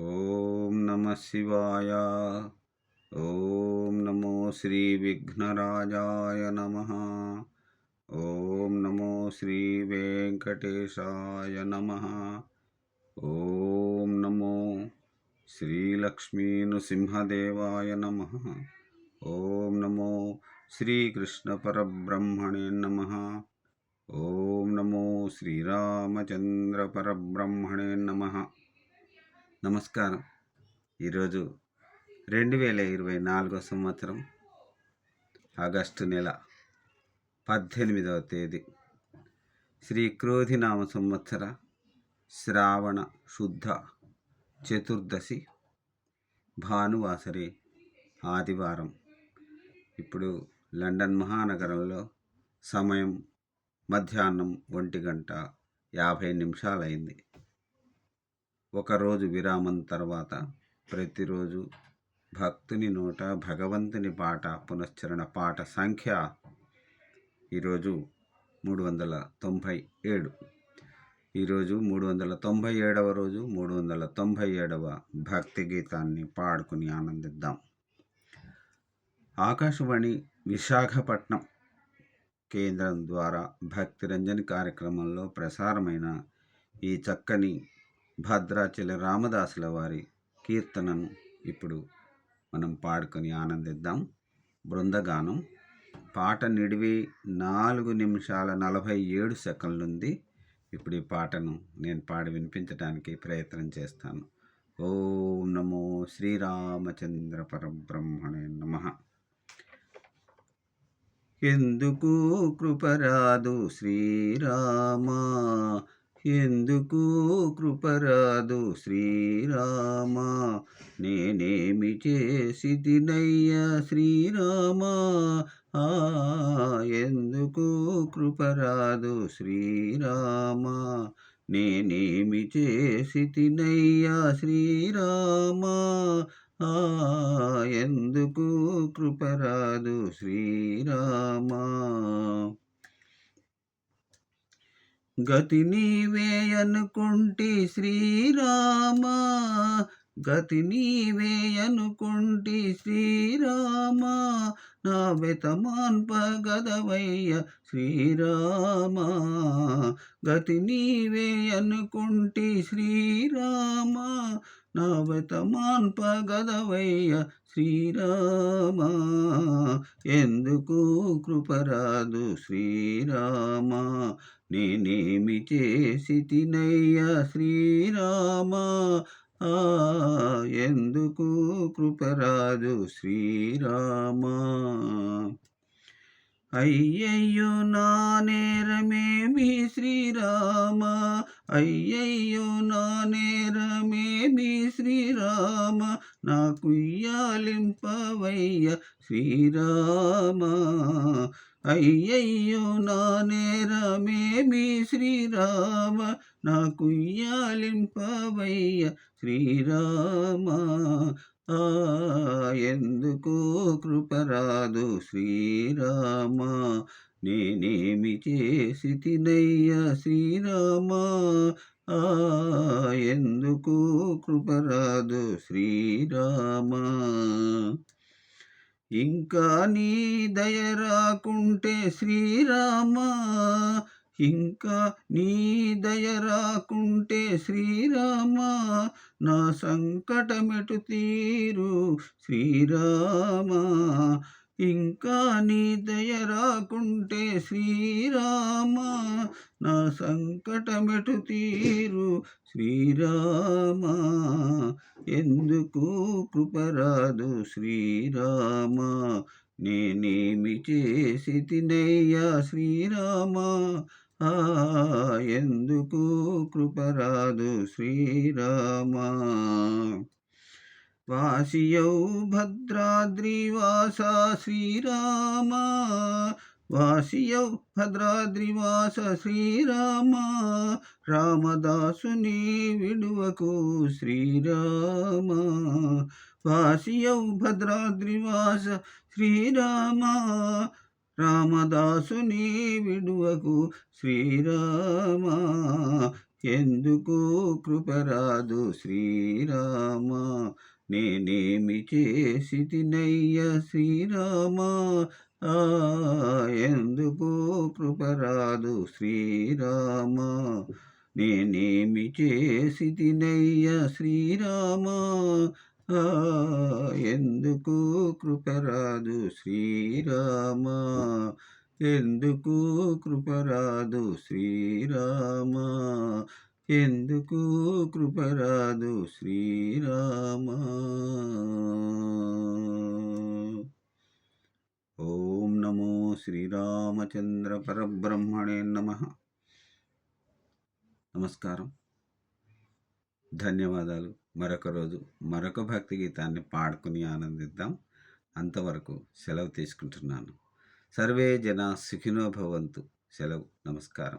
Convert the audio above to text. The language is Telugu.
ఓం నమ శివాయ ఓం నమో శ్రీ విఘ్నరాజాయ నమ ఓం నమో శ్రీ వెంకటేశాయ నమ ఓం నమో శ్రీలక్ష్మీనృసింహదేవాయ నమ ఓం నమో శ్రీకృష్ణ పరబ్రహ్మణే నమ ఓం నమో శ్రీరామచంద్ర పరబ్రహ్మణే నమ నమస్కారం. ఈరోజు రెండు వేల ఇరవై నాలుగో సంవత్సరం ఆగస్టు నెల పద్దెనిమిదవ తేదీ. శ్రీ క్రోధినామ సంవత్సర శ్రావణ శుద్ధ చతుర్దశి భానువాసరి ఆదివారం. ఇప్పుడు లండన్ మహానగరంలో సమయం మధ్యాహ్నం ఒంటి గంట యాభై నిమిషాలైంది. ఒకరోజు విరామం తర్వాత ప్రతిరోజు భక్తుని నోట భగవంతుని పాట పునశ్చరణ పాట సంఖ్య ఈరోజు మూడు వందల తొంభై ఏడు. ఈరోజు మూడు వందల తొంభై ఏడవ రోజు మూడు వందల తొంభై ఏడవ భక్తి గీతాన్ని పాడుకుని ఆనందిద్దాం. ఆకాశవాణి విశాఖపట్నం కేంద్రం ద్వారా భక్తి రంజని కార్యక్రమంలో ప్రసారమైన ఈ చక్కని భద్రాచల రామదాసుల వారి కీర్తనను ఇప్పుడు మనం పాడుకొని ఆనందిద్దాం. బృందగానం పాట నిడివి నాలుగు నిమిషాల నలభై ఏడు సెకండ్లుంది. ఇప్పుడు ఈ పాటను నేను పాడి వినిపించడానికి ప్రయత్నం చేస్తాను. ఓం నమో శ్రీరామచంద్ర పరబ్రహ్మణే నమ. ఎందుకు కృపరాదు శ్రీరామా? ఎందుకు కృపరాదు శ్రీరామా? నేనేమి చేసి తినయ్య శ్రీరామా? ఆ ఎందుకు కృపరాదు శ్రీరామా? నేనేమి చేసి తినయ్యా శ్రీరామా? ఆ ఎందుకు కృపరాదు శ్రీరామా? గతి నీవే అనుకుంటి శ్రీరామా గతి నీవే అనుకుంటి శ్రీరామా నా వెతమాన్పగదవయ్య శ్రీరామ గతి నీవే అనుకుంటి శ్రీరామా నా వెతమాన్పగదవయ్య శ్రీరామా ఎందుకు కృపరాదు శ్రీరామా? నేనేమి చేసి తినయ్యా శ్రీరామా? ఆ ఎందుకు కృపరాదు శ్రీరామా? అయ్యయ్యో నా నేరమేమి శ్రీరామ? అయ్యయ్యో నా నేరమేమి శ్రీరామ? నాకు ఇయ్యాలింపవయ్య శ్రీరామ. అయ్యయ్యో నా నేరమేమి శ్రీరామ. నాకు ఇయ్యాలింపవయ్య శ్రీరామ. ఆ ఎందుకు కృపరాదు శ్రీరామ. నేనేమి చేసి తినయ్య శ్రీరామ? ఎందుకు కృపరాదు శ్రీరామ? ఇంకా నీ దయ రాకుంటే శ్రీరామ? ఇంకా నీ దయ రాకుంటే శ్రీరామ? నా సంకటమెటు తీరు శ్రీరామ. ఇంకా నీ దయ రాకుంటే శ్రీరామ నా సంకటమెటు తీరు శ్రీరామ. ఎందుకు కృపరాదు శ్రీరామ? నేనేమి చేసి తినయ్యా శ్రీరామ? ఎందుకు కృపరాదు శ్రీరామ? వాసియౌ భద్రాద్రివాస శ్రీరామ వాసియౌ భద్రాద్రివాస శ్రీరామ రామదాసుని విడువకు శ్రీరామ వాసియౌ భద్రాద్రివాస శ్రీరామ రామదాసుని విడువకు శ్రీరామ ఎందుకు కృపరాదు శ్రీరామ నేనేమి చేసి తినయ్య శ్రీరామా? ఎందుకు కృపరాదు శ్రీరామ. నేనేమి చేసి తినయ్య శ్రీరామా? ఎందుకు కృపరాదు శ్రీరామ. ఎందుకు కృపరాదు శ్రీరామా. ఎందుకు కృపరాదు శ్రీరామ? ఓం నమో శ్రీరామచంద్ర పరబ్రహ్మణే నమ. నమస్కారం. ధన్యవాదాలు. మరొక రోజు మరొక భక్తి గీతాన్ని పాడుకుని ఆనందిద్దాం. అంతవరకు సెలవు తీసుకుంటున్నాను. సర్వే జన సుఖినో భవంతు. సెలవు. నమస్కారం.